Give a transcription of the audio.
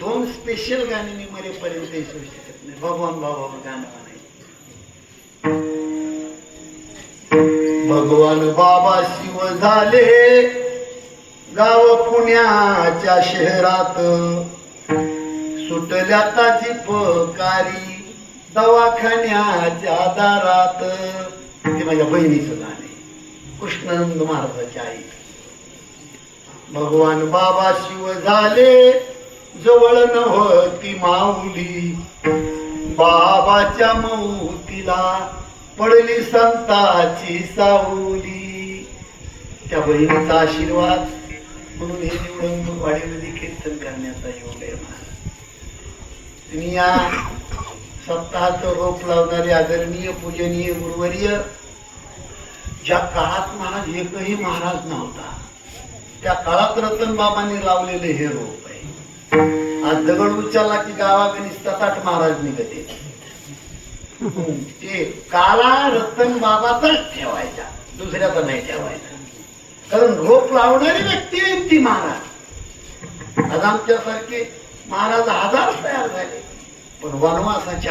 दोन स्पेशल गाणी मी मरेपर्यंत विसरू शकत नाही. भगवान बाबा गाणं म्हणायचं. भगवान बाबा शिव झाले गाव पुण्याच्या शहरात. सुटल्या ताची पकारी दवाखान्याच्या दारात. ते माझ्या बहिणीचं गाणे कृष्णानंद महाराजाच्या आई भगवान बाबा शिव झाले जवळ नव्हती माऊली. बाबाच्या मौतीला पडली संताची सावली. त्या बहिणीचा आशीर्वाद म्हणून हे निवडून वाडीमध्ये कीर्तन करण्याचा योग आहे तुम्ही या सप्ताहाचं रोप लावणारे आदरणीय पूजनीय गुरुवर्य ज्या काळात महाराज एकही महाराज नव्हता त्या काळात रतन बाबांनी लावलेले हे रोप आणि आज दगड उचलला की गावाकडे सात महाराज निघते. ते काला रतन बाबाचाच ठेवायचा दुसऱ्याचा नाही ठेवायचा. कारण रोप लावणारी व्यक्ती आहे ती महाराज. आज आमच्यासारखे महाराज हजार तयार झाले पण वनवासाच्या